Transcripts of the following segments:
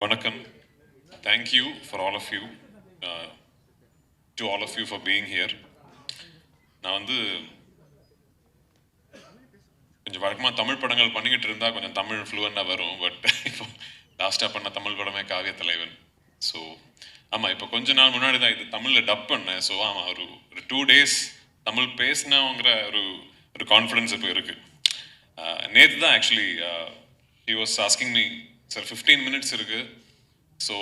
வணக்கம். Thank you for all of you to all of you for being here நான் வந்து கொஞ்சம் வழக்கமாக தமிழ் படங்கள் பண்ணிக்கிட்டு இருந்தால் கொஞ்சம் தமிழ் ஃப்ளூவெண்டாக வரும் பட் இப்போ லாஸ்ட்டாக பண்ண தமிழ் படமே காவிய தலைவன் ஸோ ஆமாம் இப்போ கொஞ்ச நாள் முன்னாடி தான் இது தமிழில் டப் பண்ணேன். ஸோ ஆமாம் ஒரு ஒரு டூ டேஸ் தமிழ் பேசினவங்கிற ஒரு ஒரு கான்ஃபிடன்ஸ் இப்போ இருக்குது uh, நேற்று தான் actually he was asking me sir fifteen minutes இருக்குது ஸோ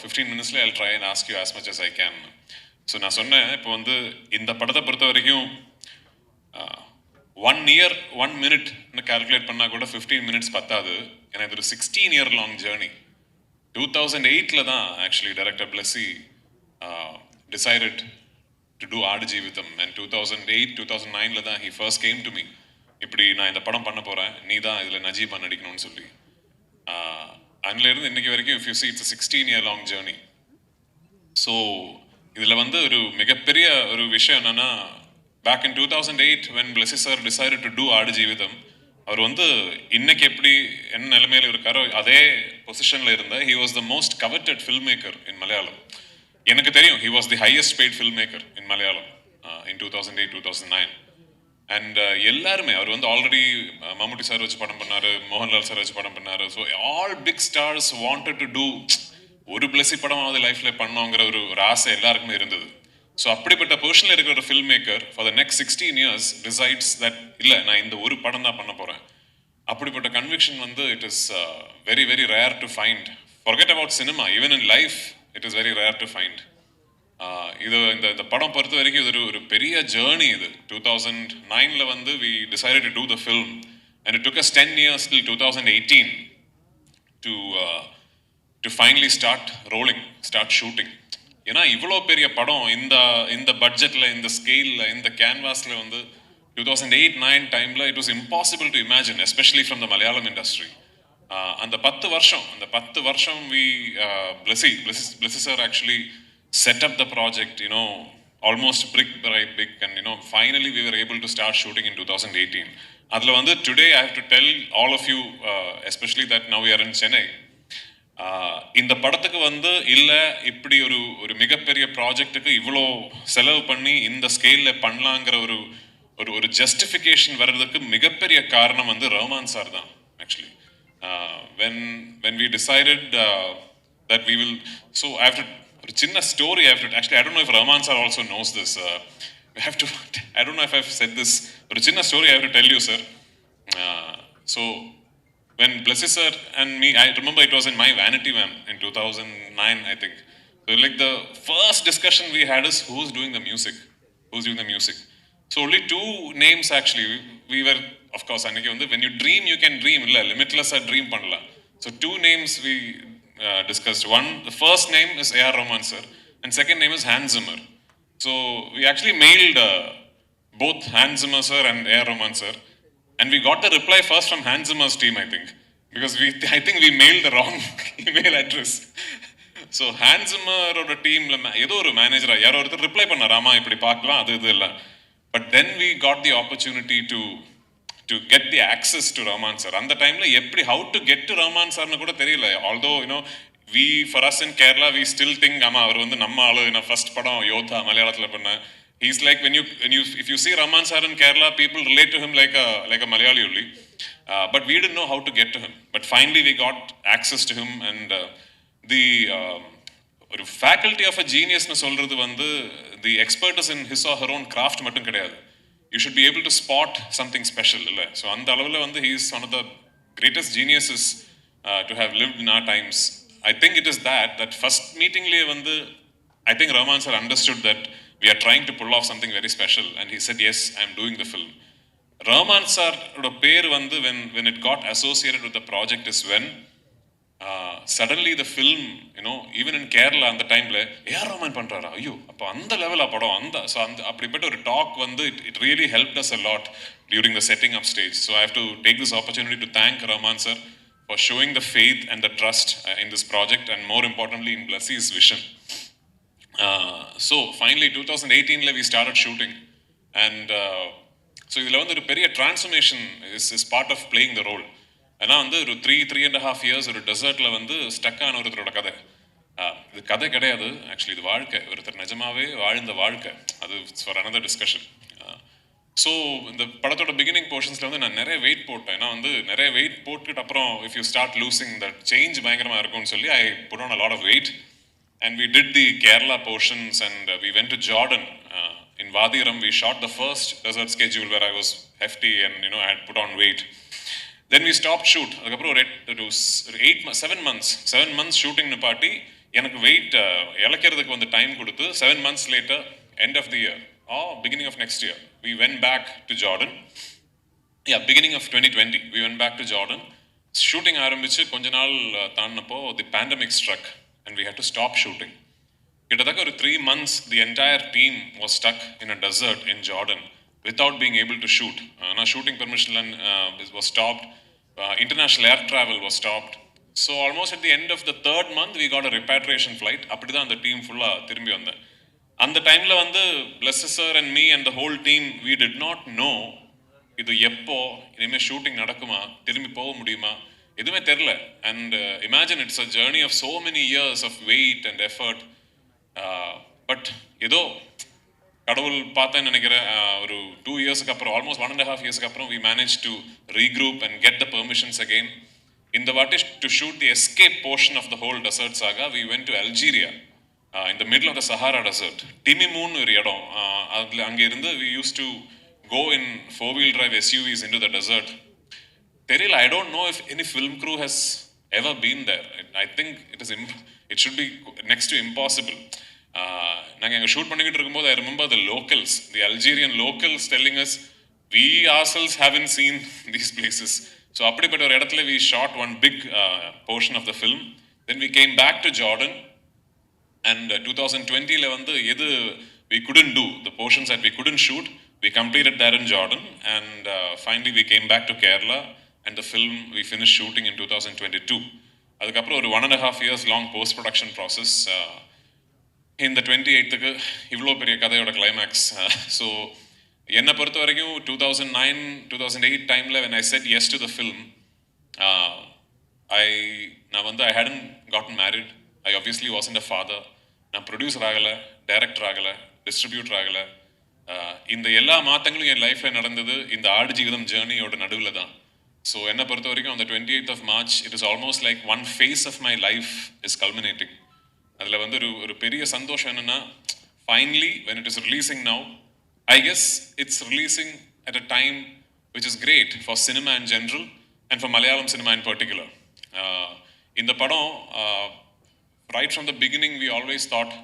ஃபிஃப்டீன் மினிட்ஸில் I try and ask you as much as I can so நான் சொன்னேன் இப்போ வந்து இந்த படத்தை பொறுத்த வரைக்கும் ஒன் இயர் ஒன் மினிட்னு கால்குலேட் பண்ணால் கூட ஃபிஃப்டீன் மினிட்ஸ் பத்தாது. ஏன்னா இது ஒரு sixteen year long journey two thousand எயிட்டில் தான் actually director Blessy decided to do Aadujeevitham and two thousand eight two thousand நைனில் தான் he first came to me இப்படி நான் இந்த படம் பண்ண போகிறேன் நீ தான் இதில் நஜீபா நடிக்கணும்னு சொல்லி. Uh, அன்னிலேருந்து இன்னைக்கு வரைக்கும் if you see it's sixteen year long journey so இதில் வந்து ஒரு மிகப்பெரிய ஒரு விஷயம் என்னன்னா back in two thousand eight when Blessy sir decide to do Aadujeevitham அவர் வந்து இன்னைக்கு எப்படி என்ன நிலைமையில இருக்காரோ அதே பொசிஷனில் இருந்த he was the most coveted film maker in Malayalam எனக்கு தெரியும் he was the highest paid film maker in Malayalam in two thousand eight two thousand nine and uh, எல்லாருமே அவர் வந்து ஆல்ரெடி மம்முட்டி சார் வச்சு படம் பண்ணாரு மோகன்லால் சார் வச்சு படம் பண்ணாரு. So all big stars wanted to do ஒரு பிளஸி படமாவது லைஃப்ல பண்ணோங்கிற ஒரு ஒரு ஆசை எல்லாருக்குமே இருந்தது. ஸோ அப்படிப்பட்ட பொசிஷனில் இருக்கிற ஒரு film maker for the next sixteen years decides that இல்லை நான் இந்த ஒரு படம் தான் பண்ண போகிறேன் அப்படிப்பட்ட கன்விக்ஷன் வந்து it is very very rare to find forget about cinema even in life it is very rare to find இது இந்த இந்த படம் பொறுத்த வரைக்கும் இது ஒரு ஒரு பெரிய ஜேர்னி இது. டூ தௌசண்ட் நைனில் வந்து we decided to do the film and it took us ten years till two thousand eighteen to do finally start rolling start shooting ஏன்னா இவ்வளோ பெரிய படம் இந்த இந்த பட்ஜெட்டில் இந்த ஸ்கேலில் இந்த கேன்வாஸில் வந்து டூ தௌசண்ட் எயிட் நைன் டைமில் it was impossible to imagine especially from the Malayalam industry அந்த பத்து வருஷம் அந்த பத்து வருஷம் we Blessy Blessy Blessy sir actually set up the project you know almost brick by brick and you know finally we are able to start shooting in two thousand eighteen அதில் வந்து today I have to tell all of you especially that now you're in Chennai இந்த படத்துக்கு வந்து இல்லை இப்படி ஒரு ஒரு மிகப்பெரிய ப்ராஜெக்ட்டுக்கு இவ்வளோ செலவு பண்ணி இந்த ஸ்கேலில் பண்ணலாங்கிற ஒரு ஒரு ஒரு ஜஸ்டிஃபிகேஷன் வர்றதுக்கு மிகப்பெரிய காரணம் வந்து ரஹ்மான் சார் தான் actually when when we decided that we will so I have to ஒரு சின்ன story I have to actually I don't know if Rahman sir also knows this I have to I don't know if I said this ஒரு சின்ன story I have to tell you sir so when Blessy sir and me, I remember it was in my vanity van in 2009, I think. So, like the first discussion we had is who's doing the music? Who's doing the music? So, only two names actually. We were, of course, Aniki, when you dream, you can dream. Limitless dream panla. So, two names we uh, discussed. One, the first name is A.R. Rahman sir, and second name is Hans Zimmer. So, we actually mailed uh, both Hans Zimmer sir and A.R. Rahman sir. And we got the reply first from Hans Zimmer's team, I think, because we I think we mailed the wrong email address. So ஹேண்ட்ஸமரோட டீமில் ஏதோ ஒரு மேனேஜராக யாரோ ஒருத்தர் reply பண்ணாராமா இப்படி பார்க்கலாம் அது இது இல்லை but then we got the opportunity to to get the access to Rahman sir அந்த டைம்ல எப்படி how to get to Rahman சார்னு கூட தெரியல. Although you know we for us in Kerala we still think அம்மா அவர் வந்து நம்ம ஆளு. நான் ஃபர்ஸ்ட் படம் யோதா மலையாளத்தில் பண்ணேன் he's like when you when you if you see Raman sir in Kerala people relate to him like a like a Malayali only. வீ but we didn't know how to get to him. But finally, we got access to him, ஒரு faculty of a ஜீனியஸ்னு சொல்றது வந்து the expert in his or her own craft மட்டும் கிடையாது. You should be able to spot something special இல்லை so அந்த அளவில் வந்து he is one of the greatest geniuses to have live in our times I think it is that that first மீட்டிங்லேயே வந்து I think Rahman sir understood that we are trying to pull off something very special and he said yes i am doing the film rahman sir பேர் வந்து when when it got associated with the project is when uh, suddenly the film you know even in kerala அந்த டைம்ல AR Rahman பண்றாரா? ஐயோ அப்போ அந்த லெவலா படம் அந்த ஸோ அந்த அப்படிப்பட்ட ஒரு டாக் வந்து it it really help us a lot during the setting up stage so I have to take this opportunity to thank Rahman sir for showing the faith and the trust in this project and more importantly in Plessis vision Uh, so finally 2018 we started shooting. And uh, so இதில் வந்து ஒரு பெரிய transformation is is part of playing the role ஏன்னா வந்து ஒரு three three and half years ஒரு டெசர்ட்டில் வந்து ஸ்டக் ஆன ஒருத்தரோட கதை. இது கதை கிடையாது. ஆக்சுவலி இது வாழ்க்கை. ஒருத்தர் நிஜமாவே வாழ்ந்த வாழ்க்கை. அது ஃபார் அனதர் டிஸ்கஷன் ஸோ இந்த படத்தோட பிகினிங் போர்ஷன்ஸில் வந்து நான் நிறைய வெயிட் போட்டேன். ஏன்னா வந்து நிறைய வெயிட் போட்டுட்டு அப்புறம் if you start losing that change பயங்கரமாக இருக்கும்னு சொல்லி I put on a lot of weight and we did the Kerala portions and we went to Jordan in Wadi Rum we shot the first desert schedule where I was hefty and you know I put on weight then we stop shoot அதுக்கப்புறம் ஒரு எட் ஒரு eight seven months seven months ஷூட்டிங்னு பாட்டி எனக்கு weight இழக்கிறதுக்கு வந்து time கொடுத்து seven months later end of the year ah beginning of next year we went back to Jordan yeah beginning of twenty twenty we went back to Jordan shooting ஆரம்பித்து கொஞ்ச நாள் தாண்டினப்போ the pandemic struck and we had to stop shooting கிட்டத்தட்ட ஒரு three months the entire team was stuck in a desert in Jordan without being able to shoot ஆனால் shooting permission was stopped international air travel was stopped so almost at the end of the third month we got a repatriation flight அப்படி தான் அந்த team ஃபுல்லாக திரும்பி வந்தேன். அந்த டைமில் வந்து Blessy sir and me and the whole team we did not know இது எப்போ இனிமேல் ஷூட்டிங் நடக்குமா திரும்பி போக முடியுமா எதுவுமே தெரில and imagine it's a journey of so many years of wait and effort but ஏதோ கடவுள் பார்த்தேன்னு நினைக்கிறேன் ஒரு டூ இயர்ஸ்க்கு அப்புறம் ஆல்மோஸ்ட் ஒன் அண்ட் ஹாஃப் இயர்ஸ்க்கு அப்புறம் we manage to regroup and get the permissions again இந்த வாட்டி to shoot the escape portion of the whole desert saga we went to Algeria இந்த middle of the Sahara desert Timimoun ஒரு இடம் அதில் அங்கே இருந்து we use to go in four wheel drive SUVs in to the desert தெரியல I don't know if any film crew has ever been there I think it is him it should be next to impossible நாங்கள் எங்கள் shoot பண்ணிக்கிட்டு இருக்கும்போது I remember the locals the Algerian locals telling us we ourselves haven't seen these places so அப்படிப்பட்ட ஒரு இடத்துல we shot one big portion of the film then we came back to Jordan and two thousand டுவெண்ட்டியில் வந்து எது we couldn't do the portions that we couldn't shoot we completed that in jordan and uh, finally we came back to kerala and the film we finished shooting in 2022 அதுக்கப்புறம் ஒரு one and half years long post production process இந்த twenty எயித்துக்கு இவ்வளோ பெரிய கதையோட climax so uh, என்னை பொறுத்த வரைக்கும் two thousand nine two thousand eight டைமில் when I set eyes to the film I நான் வந்து I hadn't gotten married I obviously wasn't a father நான் ப்ரொடியூசர் ஆகலை டைரக்டர் ஆகலை டிஸ்ட்ரிபியூட்டர் ஆகலை. இந்த எல்லா மாற்றங்களும் என் லைஃப்பில் நடந்தது இந்த ஆடு ஜீவிதம் ஜேர்னியோட நடுவில் தான். ஸோ என்னை பொறுத்த வரைக்கும் அந்த twenty eight of March it is almost like one phase of my life is culminating அதில் வந்து ஒரு ஒரு பெரிய சந்தோஷம் என்னன்னா finally when it is releasing now I guess it's releasing at a time which is great for cinema in general and for Malayalam cinema in particular இந்த படம் right from the beginning we always thought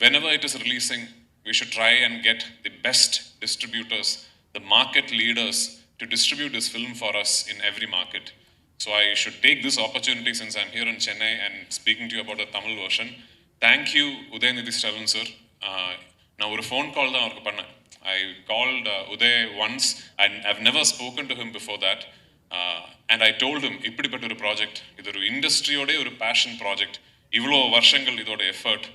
whenever it is releasing, we should try and get the best distributors, the market leaders to distribute this film for us in every market. So I should take this opportunity since I'm here in Chennai and speaking to you about the Tamil version. Thank you, Udayanidhi Stalin sir. Uh, நான் ஒரு phone call தான் அவருக்கு பண்ணேன். I called Uday once and I've never spoken to him before that and I told இப்படிப்பட்ட ஒரு project இது ஒரு இண்டஸ்ட்ரியோட ஒரு பேஷன் ப்ராஜெக்ட் இவ்வளோ வருஷங்கள் இதோட எஃபர்ட்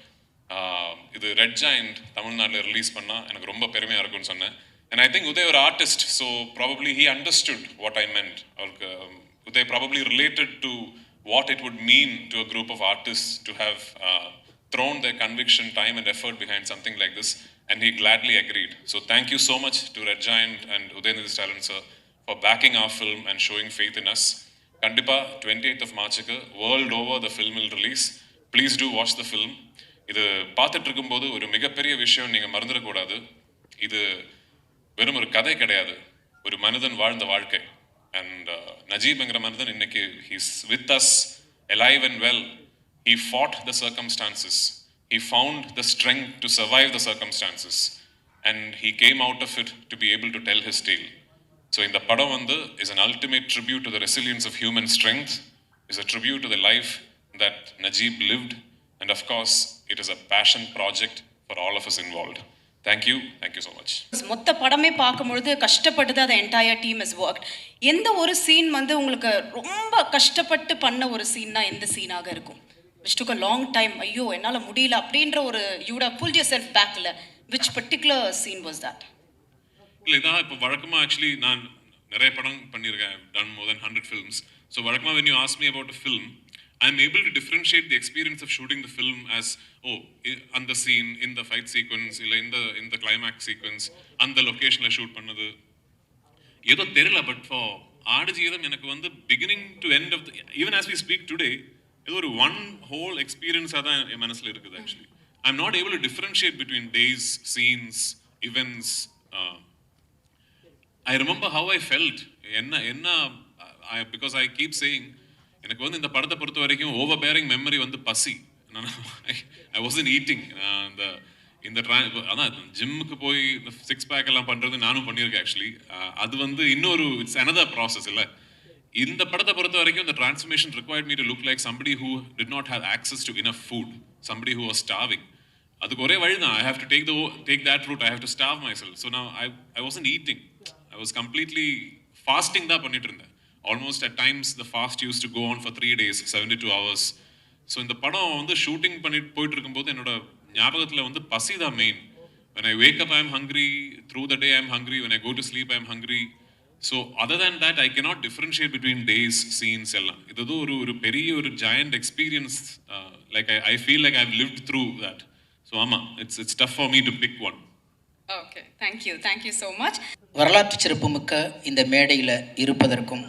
uh, இது ரெட் ஜாயிண்ட் தமிழ்நாட்டில் ரிலீஸ் பண்ணால் எனக்கு ரொம்ப பெருமையாக இருக்கும்னு சொன்னேன். அண்ட் ஐ திங்க் உதய் ஒரு artist so probably he understood what I meant அவருக்கு um, um, Uday probably related to what it would mean to a group of artist to have thrown their conviction, time, and effort behind something like this, and he gladly agreed. So thank you so much to Red Giant and Udayanidhi Stalin sir for backing our film and showing faith in us. கண்டிப்பா 28th of மார்ச்சுக்கு world over the film will release please do watch the film இது பார்த்துட்டு இருக்கும்போது ஒரு மிகப்பெரிய விஷயம் நீங்கள் மறந்துடக்கூடாது இது வெறும் ஒரு கதை கிடையாது ஒரு மனிதன் வாழ்ந்த வாழ்க்கை and uh, Najib Vengramanathan, inneke, he's with us, alive and well. He fought the circumstances. He found the strength to survive the circumstances. And he came out of it to be able to tell his tale. So in the Padavandu is an ultimate tribute to the resilience of human strength, is a tribute to the life that Najib lived, and of course, it is a passion project for all of us involved. Thank you. Thank you so much. மொத்த படமே பார்க்கும்பொழுது கஷ்டப்பட்டு தான் entire team is work எந்த ஒரு scene வந்து உங்களுக்கு ரொம்ப கஷ்டப்பட்டு பண்ண ஒரு சீன்னா எந்த சீனாக இருக்கும்? Which took a long time ஐயோ என்னால் முடியல அப்படின்ற ஒரு யூட புல் யூர் செல்ஃப் பேக்கில் which particular scene was that இல்லை இதான் இப்போ வழக்கமாக ஆக்சுவலி நான் நிறைய படம் பண்ணியிருக்கேன். Done more than hundred films when you ask me about a film, I'm able to differentiate the experience of shooting the film as, oh, i- on the scene, in the fight sequence, இல்ல in the, in the அந்த லொக்கேஷனில் shoot பண்ணது. ஏதோ தெரியல but for ஆடு ஜீவிதம் எனக்கு வந்து beginning to end of even as we speak today இது ஒரு ஒன் ஹோல் எக்ஸ்பீரியன்ஸாக தான் என் மனசில் இருக்குது actually I am not able to differentiate between days scenes events I remember how I felt என்ன என்ன பிகாஸ் ஐ கீப் சேயிங் எனக்கு வந்து இந்த படத்தை பொறுத்த வரைக்கும் ஓவர் பேரிங் மெமரி வந்து பசி. ஐ வாசன் ஈட்டிங் இந்த இந்த ட்ரா அதான் ஜிம்முக்கு போய் இந்த சிக்ஸ் பேக் எல்லாம் பண்ணுறது நானும் பண்ணியிருக்கேன் ஆக்சுவலி அது வந்து இன்னொரு இட்ஸ் அனதர் ப்ராசஸ் இல்லை. இந்த படத்தை பொறுத்த வரைக்கும் இந்த transformation required me look like somebody who who did not have access to enough food somebody who was starving அதுக்கு ஒரே வழி தான். I have to take the take that route I have to starve myself so நான் I I wasn't eating I was completely fasting தான் பண்ணிட்டு இருந்தேன். Almost at times the fast use to go on for three days seventy two hours so இந்த படம் வந்து shooting பண்ணிட்டு போயிட்டு இருக்கும்போது என்னோட ஞாபகத்தில் வந்து பசி தான் main when I wake up, I'm hungry. Through the day, I'm hungry. When I go to sleep, I'm hungry. So, other than that, I cannot differentiate between days, scenes எல்லாம் இது ஒரு ஒரு பெரிய ஒரு giant experience. Uh, like I, I feel like I've lived through that. So, ஆமா, it's it's tough for me to pick one. Okay thank you thank you so much வரலாற்று சிறப்புமிக்க இந்த மேடையில் இருப்பதற்கும்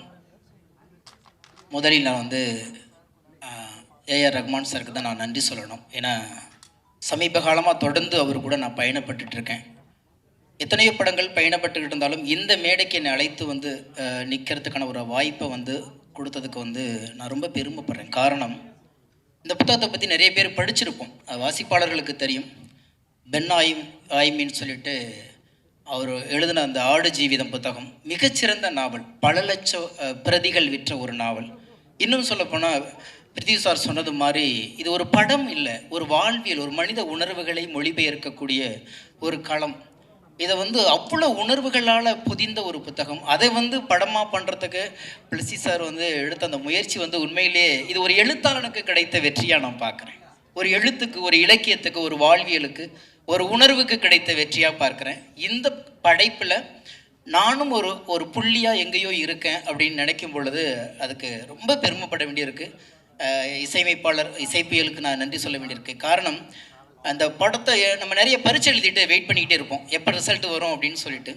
முதலில் நான் வந்து ஏஆர் ரஹ்மான் சாருக்கு தான் நான் நன்றி சொல்லணும். ஏன்னா சமீப காலமாக தொடர்ந்து அவர் கூட நான் பயணப்பட்டுட்டு இருக்கேன். எத்தனையோ படங்கள் பயணப்பட்டுக்கிட்டு இருந்தாலும் இந்த மேடைக்கு என்னை அழைத்து வந்து நிற்கிறதுக்கான ஒரு வாய்ப்பை வந்து கொடுத்ததுக்கு வந்து நான் ரொம்ப பெருமைப்படுறேன். காரணம் இந்த புத்தகத்தை பற்றி நிறைய பேர் படிச்சிருப்போம். வாசிப்பாளர்களுக்கு தெரியும். பென் ஆயும் ஆய்மின்னு சொல்லிட்டு அவர் எழுதின அந்த ஆடு ஜீவிதம் புத்தகம் மிகச்சிறந்த நாவல் பல லட்சம் பிரதிகள் விற்ற ஒரு நாவல். இன்னும் சொல்லப்போனால் பிரித்தி சார் சொன்னது மாதிரி இது ஒரு படம் இல்லை ஒரு வாழ்வியல் ஒரு மனித உணர்வுகளை மொழிபெயர்க்கக்கூடிய ஒரு களம். இதை வந்து அவ்வளோ உணர்வுகளால் புதிந்த ஒரு புத்தகம். அதை வந்து படமாக பண்ணுறதுக்கு பிளசி சார் வந்து எடுத்த அந்த முயற்சி வந்து உண்மையிலேயே இது ஒரு எழுத்தாளனுக்கு கிடைத்த வெற்றியாக நான் பார்க்குறேன். ஒரு எழுத்துக்கு ஒரு இலக்கியத்துக்கு ஒரு வாழ்வியலுக்கு ஒரு உணர்வுக்கு கிடைத்த வெற்றியாக பார்க்குறேன். இந்த படைப்பில் நானும் ஒரு ஒரு புள்ளியாக எங்கேயோ இருக்கேன் அப்படின்னு நினைக்கும் பொழுது அதுக்கு ரொம்ப பெருமைப்பட வேண்டியிருக்கு. இசையமைப்பாளர் இசைப்பியலுக்கு நான் நன்றி சொல்ல வேண்டியிருக்கு. காரணம் அந்த படத்தை நம்ம நிறைய பரிச்சு எழுதிட்டு வெயிட் பண்ணிக்கிட்டே இருப்போம். எப்போ ரிசல்ட் வரும் அப்படின்னு சொல்லிட்டு.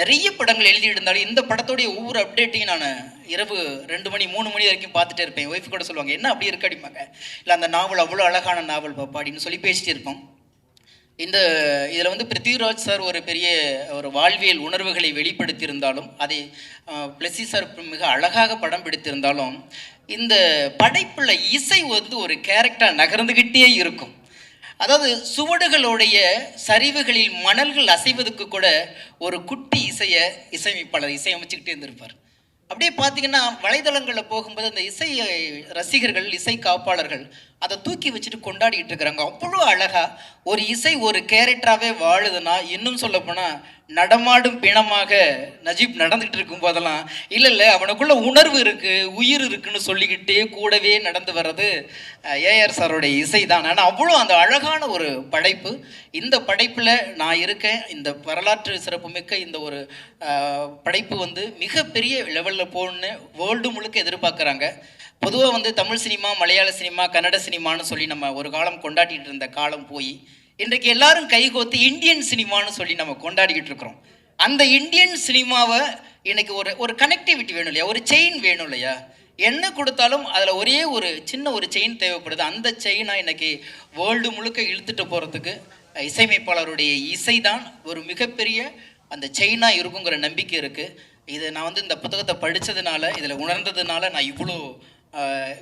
நிறைய படங்கள் எழுதிட்டு இருந்தாலும் இந்த படத்தோடைய ஒவ்வொரு அப்டேட்டையும் நான் இரவு ரெண்டு மணி மூணு மணி வரைக்கும் பார்த்துட்டே இருப்பேன். ஒய்ஃப் கூட சொல்லுவாங்க என்ன அப்படி இருக்கு? அப்படிம்பாங்க. இல்லை அந்த நாவல் அவ்வளோ அழகான நாவல் பாப்பா அப்படின்னு சொல்லி பேசிட்டு இருப்போம். இந்த இதில் வந்து பிருத்திவிராஜ் சார் ஒரு பெரிய ஒரு வாழ்வியல் உணர்வுகளை வெளிப்படுத்தியிருந்தாலும் அதை பிளஸி சார் மிக அழகாக படம் பிடித்திருந்தாலும் இந்த படைப்புள்ள இசை வந்து ஒரு கேரக்டர் நகர்ந்துக்கிட்டே இருக்கும். அதாவது சுவடுகளுடைய சரிவுகளில் மணல்கள் அசைவதுக்கு கூட ஒரு குட்டி இசையை இசையமைப்பாளர் இசையமைச்சுக்கிட்டே இருந்திருப்பார். அப்படியே பார்த்தீங்கன்னா வலைதளங்களில் போகும்போது அந்த இசை ரசிகர்கள் இசை காப்பாளர்கள் அதை தூக்கி வச்சுட்டு கொண்டாடிட்டு இருக்கிறாங்க. அவ்வளோ அழகா ஒரு இசை ஒரு கேரக்டராகவே வாழுதுன்னா இன்னும் சொல்ல போனால் நடமாடும் பிணமாக நஜீப் நடந்துகிட்டு இருக்கும் போதெல்லாம் இல்லை இல்லை அவனுக்குள்ள உணர்வு இருக்குது உயிர் இருக்குன்னு சொல்லிக்கிட்டே கூடவே நடந்து வர்றது ஏஆர் சாரோடைய இசை தான். ஆனால் அவ்வளோ அந்த அழகான ஒரு படைப்பு. இந்த படைப்பில் நான் இருக்கேன். இந்த வரலாற்று சிறப்புமிக்க இந்த ஒரு படைப்பு வந்து மிகப்பெரிய லெவலில் போகணுன்னு வேர்ல்டு முழுக்க எதிர்பார்க்குறாங்க. பொதுவாக வந்து தமிழ் சினிமா மலையாள சினிமா கன்னட சினிமான்னு சொல்லி நம்ம ஒரு காலம் கொண்டாடிட்டு இருந்த காலம் போய் இன்றைக்கு எல்லாரும் கைகோத்து இந்தியன் சினிமான்னு சொல்லி நம்ம கொண்டாடிக்கிட்டு இருக்கிறோம். அந்த இந்தியன் சினிமாவை இன்னைக்கு ஒரு ஒரு கனெக்டிவிட்டி வேணும் இல்லையா? ஒரு செயின் வேணும் இல்லையா? என்ன கொடுத்தாலும் அதில் ஒரே ஒரு சின்ன ஒரு செயின் தேவைப்படுது. அந்த செயினை இன்னைக்கு வேர்ல்டு முழுக்க இழுத்துட்டு போகிறதுக்கு இசையமைப்பாளருடைய இசை தான் ஒரு மிகப்பெரிய அந்த செயினாக இருக்குங்கிற நம்பிக்கை இருக்குது இதை நான் வந்து இந்த புத்தகத்தை படித்ததுனால இதில் உணர்ந்ததுனால நான் இவ்வளோ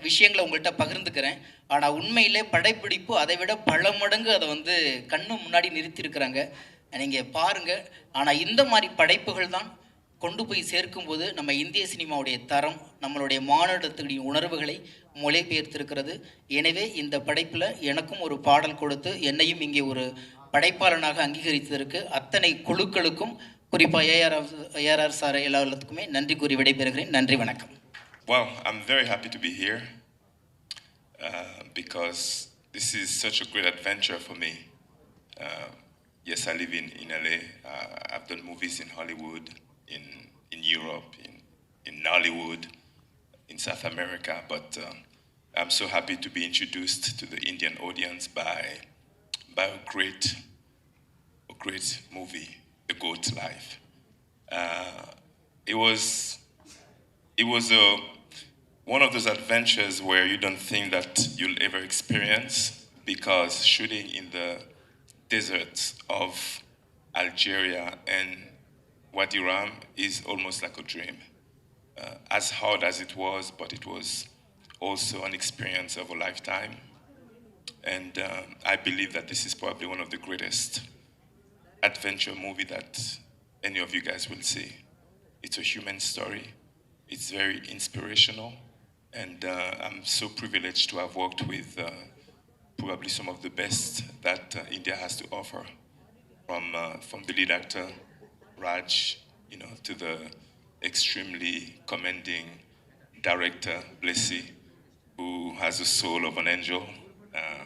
விஷயங்களை உங்கள்கிட்ட பகிர்ந்துக்கிறேன். ஆனால் உண்மையிலே படைப்பிடிப்பு அதை விட பல மடங்கு அதை வந்து கண்ணு முன்னாடி நிறுத்தியிருக்கிறாங்க. நீங்கள் பாருங்கள் ஆனால் இந்த மாதிரி படைப்புகள் தான் கொண்டு போய் சேர்க்கும்போது நம்ம இந்திய சினிமாவுடைய தரம் நம்மளுடைய மாநிலத்துடைய உணர்வுகளை மொழிபெயர்த்திருக்கிறது. எனவே இந்த படைப்பில் எனக்கும் ஒரு பாடல் கொடுத்து என்னையும் இங்கே ஒரு படைப்பாளனாக அங்கீகரித்ததற்கு அத்தனை குழுக்களுக்கும் குறிப்பாக ஏஆர் ஏஆர்ஆர் சார் எல்லாத்துக்குமே நன்றி கூறி விடைபெறுகிறேன். நன்றி வணக்கம். Well, I'm very happy to be here uh, because this is such a great adventure for me. Uh, yes, I live in, in LA. Uh, I've done movies in Hollywood, in, in Europe, in, in Nollywood. in South America, but uh, I'm so happy to be introduced to the Indian audience by, by a great, a great movie, The Goat Life. Uh, it was, it was a, one of those adventures where you don't think that you'll ever experience because shooting in the deserts of Algeria and Wadi Ram is almost like a dream. Uh, as hard as it was, but it was also an experience of a lifetime. And um, I believe that this is probably one of the greatest adventure movie that any of you guys will see. It's a human story. It's very inspirational, and uh, I'm so privileged to have worked with uh, probably some of the best that uh, India has to offer, from uh, from the lead actor Raj, you know, to the extremely commending director Blessy, who has the soul of an angel. Uh,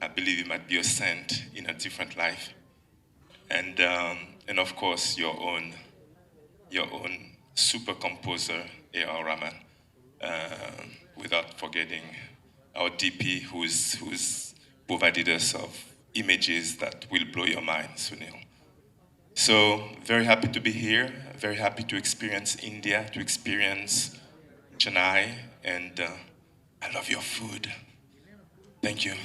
I believe he might be a saint in a different life, and um, and of course your own your own super composer A.R. Rahman, without forgetting our DP, who's who's provided us of images that will blow your mind, Sunil. So very happy to be here. Very happy to experience India, to experience Chennai, and uh, I love your food. Thank you.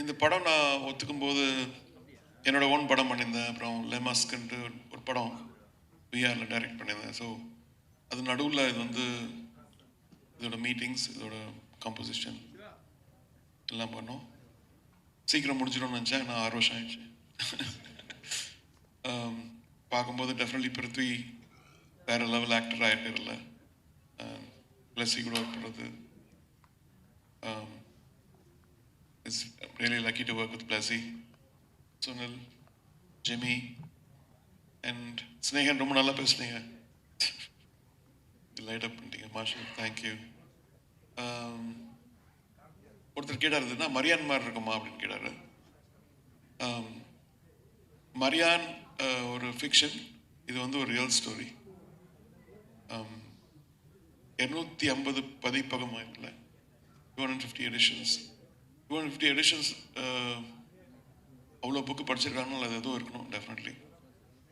இந்த படம் நான் ஒத்துக்கும் போது என்னோட own படம் பண்ணியிருந்தேன் அப்புறம் லெமாஸ்க்குன்ட்டு ஒரு படம் பிஆரில் டைரக்ட் பண்ணியிருந்தேன் ஸோ அது நடுவில் இது வந்து இதோட மீட்டிங்ஸ் இதோட கம்போசிஷன் எல்லாம் பண்ணோம். சீக்கிரம் முடிஞ்சிடும்னு நினச்சேன் நான் ஆறு வருஷம் ஆயிடுச்சு. பார்க்கும்போது டெஃபினெட்லி பிருத்வி வேற லெவல் ஆக்டர் ஆகிட்டு பிளஸ்ஸி கூட ஒர்க் பண்ணுறது it's really lucky to work with Blessy, Sunil Jamie and Snehan ரொம்ப நல்லா பேசுனீங்க. லைட் அப் பண்ணிட்டீங்க. மார்ஷல் தேங்க்யூ ஒருத்தர் கேட்டார் இதுனா மரியான் மாதிரி இருக்குமா அப்படின்னு கேட்டார். மரியான் ஒரு ஃபிக்ஷன் இது வந்து ஒரு ரியல் ஸ்டோரி இரநூத்தி ஐம்பது பதிப்பகம் இல்லை two hundred fifty editions two hundred fifty editions அவ்வளோ புக்கு படிச்சிருக்காங்களோ அது எதுவும் இருக்கணும் டெஃபினெட்லி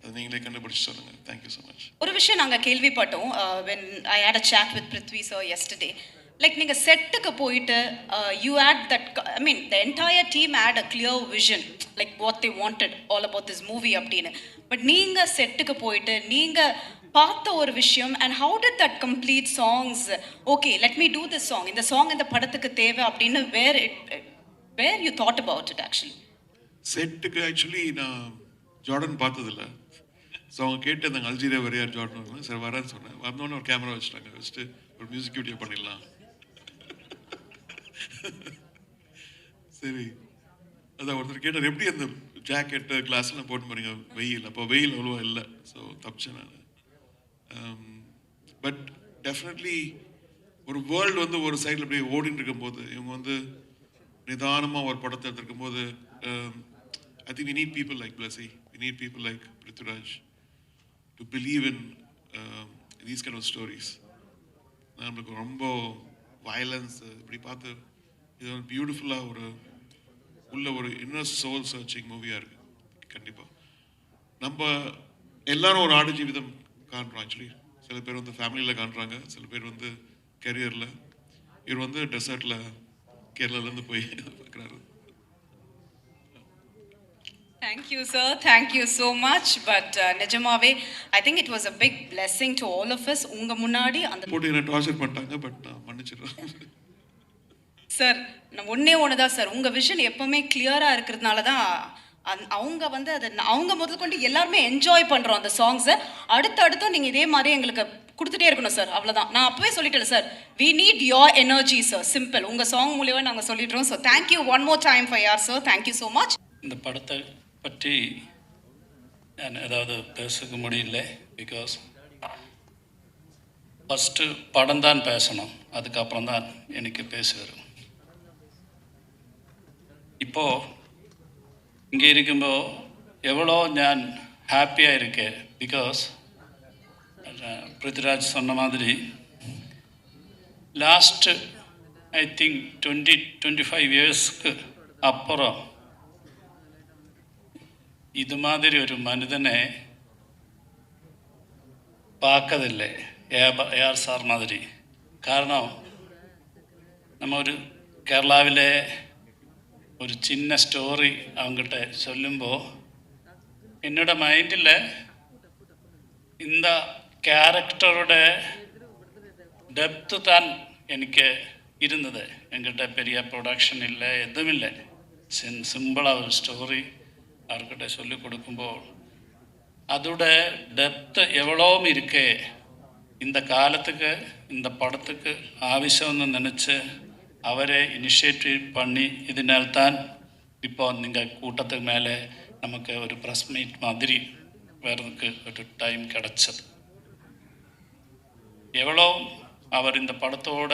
அது நீங்களே கண்டுபிடிச்சு சொல்லுங்கள் தேங்க்யூ ஸோ மச் ஒரு விஷயம் நாங்கள் கேள்விப்பட்டோம் when I had a chat with Prithvi sir yesterday like நீங்கள் செட்டுக்கு போயிட்டு you had that I mean the entire team had a clear vision like what they wanted all about this movie அப்படின்னு. But நீங்கள் செட்டுக்கு போயிட்டு நீங்கள் பார்த்த ஒரு விஷயம் and how did that complete songs okay let me do this song இந்த song இந்த படத்துக்கு தேவை அப்படின்னு where it where you thought about it actually செட்டுக்கு ஆக்சுவலி நான் ஜார்டன் பார்த்ததில்ல. ஸோ அவங்க கேட்டு அந்த அல்ஜீரியா வரையார் ஜார்டன் சரி வரேன்னு சொன்னேன். வந்தோடனே ஒரு கேமரா வச்சுட்டாங்க. வச்சுட்டு ஒரு மியூசிக் வீடியோ பண்ணிடலாம். சரி. அதான் ஒருத்தர் கேட்டார் எப்படி அந்த ஜாக்கெட்டு கிளாஸ்லாம் போட்டு போறீங்க? வெயில். அப்போ வெயில் அவ்வளோவா இல்லை. ஸோ தப்பிச்சேன் நான். பட் டெஃபினெட்லி ஒரு வேர்ல்டு வந்து ஒரு சைடில் அப்படியே ஓடிட்டு இருக்கும்போது இவங்க வந்து நிதானமாக ஒரு படத்தை எடுத்திருக்கும் போது I think we need people like Blessy we need people like Prithviraj to believe in these kind of stories நம்மளுக்கு ரொம்ப வயலன்ஸ் இப்படி பார்த்து இது ஒரு பியூட்டிஃபுல்லாக ஒரு உள்ள ஒரு இன்னர் சோல் சர்ச்சிங் மூவியாக இருக்குது கண்டிப்பாக நம்ம எல்லாரும் ஒரு ஆடு ஜீவிதம் காண்றோம் ஆக்சுவலி சில பேர் வந்து ஃபேமிலியில் காண்றாங்க சில பேர் வந்து கெரியரில் இவர் வந்து டெசர்ட்டில் கேரளாலேருந்து போய் பார்க்குறாரு Thank you, sir. Thank you so much. But uh, நிஜமாவே I think it was a big blessing to all of us உங்க முன்னாடி அந்த போட்டு என்ன டார்ச்சர் பண்ணிட்டாங்க பட் நான் மன்னிச்சிடுறேன். சார் நான் ஒன்றே ஒன்று தான் சார். உங்கள் விஷன் எப்போவுமே கிளியராக இருக்கிறதுனால தான் அந்- அவங்க வந்து அதை அவங்க முதல் கொண்டு எல்லாருமே என்ஜாய் பண்ணுறோம் அந்த சாங்ஸை அடுத்து அடுத்தும் நீங்கள் இதே மாதிரி எங்களுக்கு கொடுத்துட்டே இருக்கணும் சார். அவ்வளோதான் நான் அப்போவே சொல்லிட்டேன் sir. We need your energy sir simple உங்கள் சாங் மூலியமாக நாங்கள் சொல்லிடுறோம். So thank you one more time five யார் sir thank you so much இந்த படத்தை பற்றி நான் ஏதாவது பேசுக்க முடியல? பிகாஸ் ஃபஸ்ட்டு படம் தான் பேசணும். அதுக்கப்புறம் தான் எனக்கு பேச வரும் ഇപ്പോൾ ഇങ്ങനെ ഇരിക്കുമ്പോൾ എവളോ ഞാൻ ഹാപ്പി ഹാപ്പിയായിരിക്കെ ബിക്കോസ് പൃഥ്വിരാജ് സ്വർണ മാതിരി last I think twenty twenty five ഇയേഴ്സ്ക്ക് അപ്പുറം ഇതുമാതിരി ഒരു മനുതനെ പാക്കതില്ലേ? എ ആർ സാർ മാതിരി. കാരണം നമ്മൊരു കേരളാവിലെ ഒരു சின்ன സ്റ്റോറി அவங்ககிட்ட ചൊല്ലുമ്പോൾ എന്നോട് മൈൻഡിൽ இந்த ക്യാരക്ടറുടെ ഡെപ്ത് താൻ എനിക്ക് ഇരുന്നത്. എങ്കിട്ട് പെരിയ പ്രൊഡക്ഷൻ ഇല്ല എതുമില്ല. സിമ്പിളാ ഒരു സ്റ്റോറി അവർക്കിട്ട് ചൊല്ലിക്കൊടുക്കുമ്പോൾ അതുടെ ഡെപ്ത് എവളോം ഇരിക്കേ. இந்த കാലത്തേക്ക് இந்த படத்துக்கு ஆவசியம்னு നനച്ച് அவரே இனிஷியேட்டிவ் பண்ணி இதனால் தான் இப்போ நீங்கள் கூட்டத்துக்கு மேலே நமக்கு ஒரு ப்ரெஸ் மீட் மாதிரி வர்றதுக்கு ஒரு டைம் கிடச்சது. எவ்வளோ அவர் இந்த படத்தோட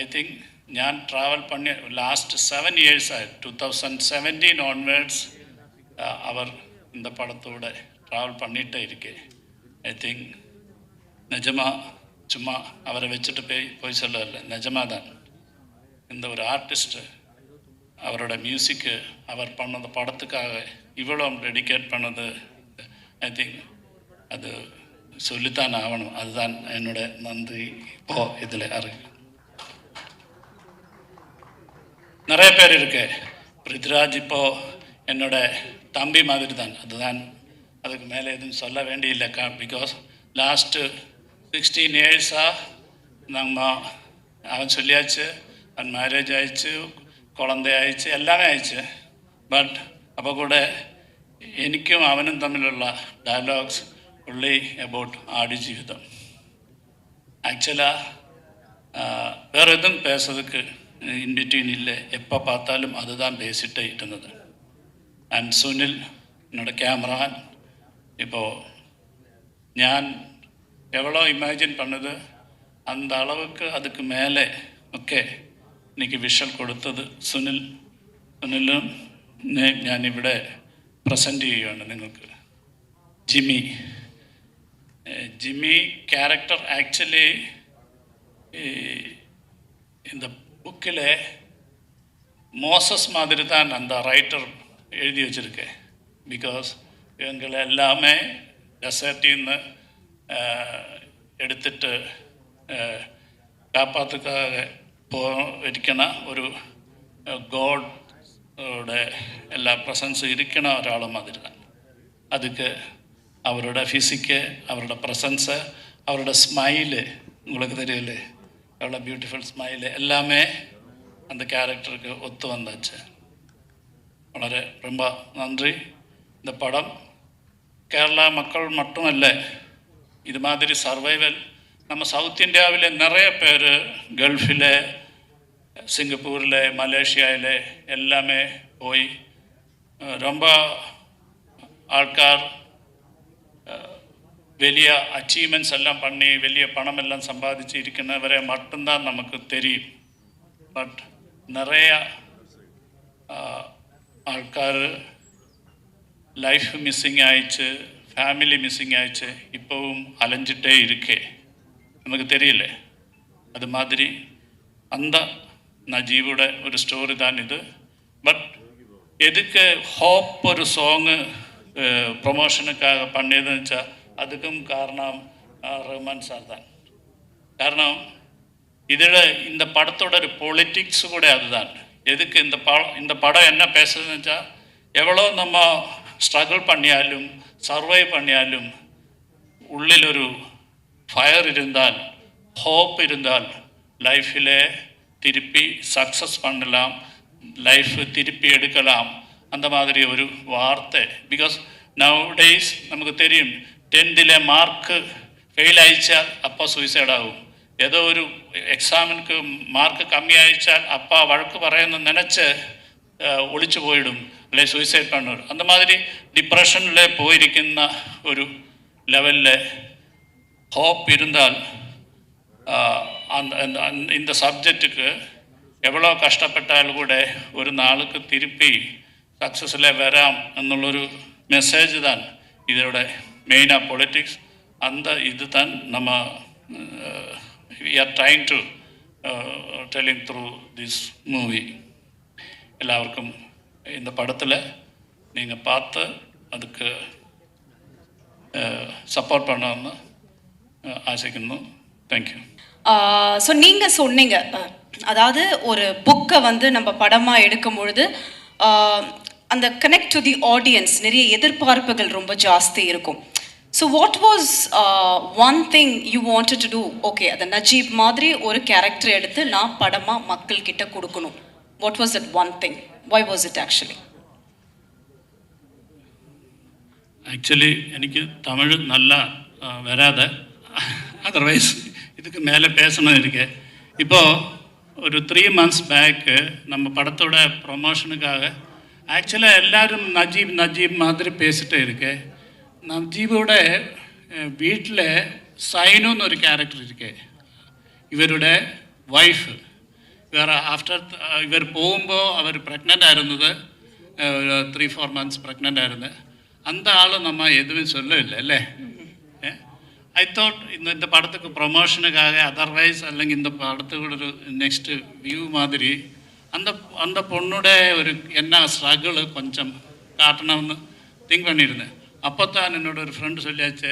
ஐ திங்க் ഞാൻ ട്രാവൽ പണി ലാസ്റ്റ് സെവൻ ഇയേഴ്സ് ആയി ടു തൗസൻഡ് സെവൻറ്റീൻ ഓൺവേർഡ്സ് അവർ இந்த படத்தோட ட்ராவல் பண்ணிகிட்டே இருக்கேன். ஐ திங்க் நிஜமாக சும்மா அவரை வச்சுட்டு போய் போய் சொல்லல நிஜமாக தான் இந்த ஒரு ஆர்டிஸ்ட்டு அவரோட மியூசிக்கு அவர் பண்ணது படத்துக்காக இவ்வளோ டெடிகேட் பண்ணது ஐ திங்க் அது சொல்லித்தான் ஆகணும். அதுதான் என்னோட நன்றி இப்போ இதில் அறி நிறைய பேர் இருக்கு. பிருத்ராஜ் இப்போ என்னோட தம்பி மாதிரி தான் அதுதான் அதுக்கு மேலே எதுவும் சொல்ல வேண்டியில்லைக்கா பிகாஸ் லாஸ்ட்டு சிக்ஸ்டீன் இயர்ஸாக நம்ம அவன் சொல்லியாச்சு அவன் மேரேஜ் ஆயிடுச்சு குழந்தை ആയിച്ച് எல்லாமே ആയിച്ച് ബട്ട് അപ്പോൾ കൂടെ എനിക്കും അവനും തമ്മിലുള്ള ഡയലോഗ്സ് ഉള്ളി അബൌട്ട് ആടുജീവിതം ஆக்சுவலாக வேறு எதுவும் பேசுறதுக்கு இன்பிட்வீன் இல்லை எப்போ பார்த்தாலும் அதுதான் பேசிட்டே இருந்தது அண்ட் சுனில் என்னோட கேமரான் இப்போது ഞാൻ எவ்வளோ இமேஜின் பண்ணது அந்த அளவுக்கு அதுக்கு மேலே ഒക്കെ എനിക്ക് വിഷ്വൽ കൊടുത്തത് സുനിൽ സുനിലും നെ- ഞാനിവിടെ പ്രസൻറ്റ് ചെയ്യുകയാണ് നിങ്ങൾക്ക് ജിമ്മി ഏഹ് ജിമ്മി ക്യാരക്ടർ ആക്ച്വലി இந்த புக்கில் மோசஸ் மாதிரி தான் அந்த ரைட்டர் எழுதி வச்சுருக்கேன் பிகாஸ் இவங்களை எல்லாமே டெசர்ட்டில் നിന്ന് എടുത്തിട്ട് കാപ്പാത്തുക്കാക പോ ഇരിക്കണ ഒരു ഗോഡ് എല്ലാ പ്രസൻസും ഇരിക്കണ ഒരാൾ മാതിരി தான் அதுக்கு அவரோட ஃபிசிக்கு அவரோட ப்ரெசன்ஸு அவரோட ஸ்மைலு உங்களுக்கு தெரியல எவ்வளோ பியூட்டிஃபுல் ஸ்மைலு எல்லாமே அந்த கேரக்டருக்கு ஒத்து வந்தாச்சு വളരെ ரொம்ப நன்றி இந்த படம் கேரளா மக்கள் மட்டுமல்ல இது மாதிரி சர்வைவல் நம்ம சவுத் இந்தியாவில் நிறைய பேர் கல்ஃபில் சிங்கப்பூரில் மலேசியாவில் எல்லாமே போய் ரொம்ப ஆட்கார் வெளியே அச்சீவ்மெண்ட்ஸ் எல்லாம் பண்ணி வெளியே பணம் எல்லாம் சம்பாதிச்சு இருக்கிறவரை மட்டும்தான் நமக்கு தெரியும். பட் நிறையா ஆட்கார் லைஃப் மிஸ்ஸிங் ஆயிடுச்சு ஃபேமிலி மிஸ்ஸிங் ஆயிடுச்சு இப்போவும் அலைஞ்சிட்டே இருக்கே. நமக்கு தெரியல. அது மாதிரி அந்த நஜீவோட ஒரு ஸ்டோரி தான் இது பட் எதுக்கு ஹோப் ஒரு சாங்கு ப்ரொமோஷனுக்காக பண்ணியதுன்னு வச்சா அதுக்கும் காரணம் அஹ், ரஹ்மான் சார் தான் காரணம் இதில் இந்த படத்தோட ஒரு பொலிட்டிக்ஸ் கூட அதுதான் எதுக்கு இந்த படம் இந்த படம் என்ன பேசுதுன்னு வச்சா எவ்வளோ நம்ம ஸ்ட்ரகிள் பண்ணியாலும் சர்வை பண்ணியாலும் ഉള്ളിലൊരു ഫയർ ഇരുന്നാൽ ഹോപ്പ് ഇരുന്നാൽ ലൈഫിലെ തിരുപ്പി സക്സസ് பண்ணலாம் லைஃப் திருப்பி எடுக்கலாம் அந்த மாதிரி ஒரு வார்த்தை பிகாஸ் நவ் டேஸ் നമുക്ക് தெரியும் ടെൻത്തിലെ മാർക്ക് ഫെയിൽ അയച്ചാൽ അപ്പോൾ സൂയിസൈഡ് ആകും ഏതോ ഒരു എക്സാമിന് മാർക്ക് കമ്മി അയച്ചാൽ அப்பா വഴക്ക് പറയുന്നു നനച്ച് அஹ், ஒளிச்சு போயிடும் இல்லை சூசைட் பண்ணுவார் அந்த மாதிரி டிப்ரெஷனில் போயிருக்கின்ற ஒரு லெவலில் ஹோப் இருந்தால் ஆஹ், அந்த இந்த എവളോ കഷ്ടപ്പെട്ടാൽ കൂടെ ഒരു നാൾക്ക് തിരുപ്പി സക്സസ്സിലെ വരാം എന്നുള്ളൊരു മെസ്സേജ് താൻ ഇതിലൂടെ മെയിൻ ആ പൊളിറ്റിക്സ് അന്ത ഇത് താൻ നമ്മ we are trying to telling through this movie എല്ലാവർക്കും இந்த പടത്തിൽ നിങ്ങൾ പാത്ത് അതുക്ക് സപ്പോർട്ട് പണമെന്ന് ആശിക്കുന്നു. താങ്ക് യു ஸோ நீங்கள் சொன்னீங்க அஹ், அதாவது ஒரு புக்கை வந்து நம்ம படமாக எடுக்கும் பொழுது ஆஹ், அந்த கனெக்ட் டு தி ஆடியன்ஸ் நிறைய எதிர்பார்ப்புகள் ரொம்ப ஜாஸ்தி இருக்கும் so what was one thing you wanted to do okay அந்த நஜீப் மாதிரி ஒரு கேரக்டர் எடுத்து நான் படமாக மக்கள்கிட்ட கொடுக்கணும் what was it one thing why was it actually actually എനിക്ക് തമിഴ് നല്ല ആ, വരാതെ അതർവൈസ് ഇതൊക്കെ മേലെ പേശണം എനിക്ക്. ഇപ്പോൾ ഒരു ത്രീ മന്ത്സ് ബാക്ക് നമ്മൾ പടത്തോടെ പ്രൊമോഷനുക്കാകെ ആക്ച്വലി എല്ലാവരും നജീബ് നജീബ് മാതിരി പേശിട്ടേ ഇരിക്കെ. നജീബുടെ വീട്ടിലെ സൈനു എന്നൊരു ക്യാരക്ടർ ഇരിക്കെ. ഇവരുടെ വൈഫ് വേറെ ആഫ്റ്റർ ഇവർ പോകുമ്പോൾ അവർ പ്രഗ്നന്റ് ആയിരുന്നത് ത്രീ ഫോർ മന്ത്സ് പ്രഗ്നന്റ് ആയിരുന്നത് അന്ത ആൾ നമ്മൾ എതുവും ചൊല്ലില്ല അല്ലേ? ஐ தாட் இந்த இந்த படத்துக்கு ப்ரொமோஷனுக்காக அதர்வைஸ் അല്ലെങ്കിൽ இந்த படத்துக்கு ஒரு நெக்ஸ்ட்டு வியூ மாதிரி அந்த அந்த பொண்ணோட ஒரு என்ன ஸ்ட்ரகிள் கொஞ்சம் காட்டணும்னு திங்க் பண்ணியிருந்தேன் அப்போ தான் என்னோட ஒரு ஃப்ரெண்டு சொல்லியாச்சு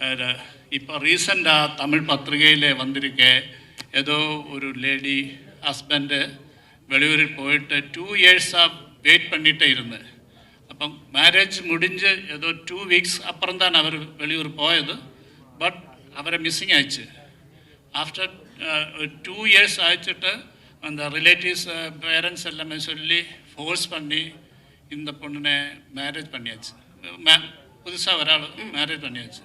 அஹ், இப்போ ரீசெண்டாக தமிழ் பத்திரிகையில் வந்திருக்க ஏதோ ஒரு லேடி ஹஸ்பண்டு வெளியூரில் போயிட்டு டூ இயர்ஸாக வெயிட் பண்ணிகிட்டே இருந்தேன் അപ്പം മാരേജ് മുടിഞ്ഞ് ഏതോ ടു വീക്സ് അപ്പുറം തന്നെ അവർ വെളിയൂർ പോയത് ബട്ട് അവരെ മിസ്സിങ് ആയിച്ച് ആഫ്റ്റർ ടു ഇയേഴ്സ് ആയിച്ചിട്ട് அந்த ரிலேட்டிவ்ஸ் பேரண்ட்ஸ் எல்லாமே சொல்லி ஃபோர்ஸ் பண்ணி இந்த பொண்ணுனை மேரேஜ் பண்ணியாச்சு மே புதுசாக ஒரு ஆள் மேரேஜ் பண்ணியாச்சு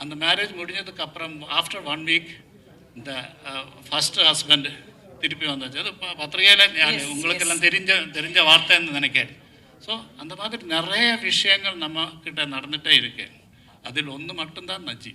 அந்த மேரேஜ் முடிஞ்சதுக்கு அப்புறம் ஆஃப்டர் ஒன் வீக் இந்த ஃபர்ஸ்ட் ஹஸ்பண்ட் திருப்பி வந்தாச்சு அது ப- பத்திரிகையில ஞா- உங்களுக்கெல்லாம் தெரிஞ்ச தெரிஞ்ச வார்த்தைன்னு நினைக்கிறேன் ஸோ அந்த மாதிரி நிறைய விஷயங்கள் நம்ம கிட்ட நடந்துகிட்டே இருக்கு அதில் ஒன்று மட்டும்தான் நஜி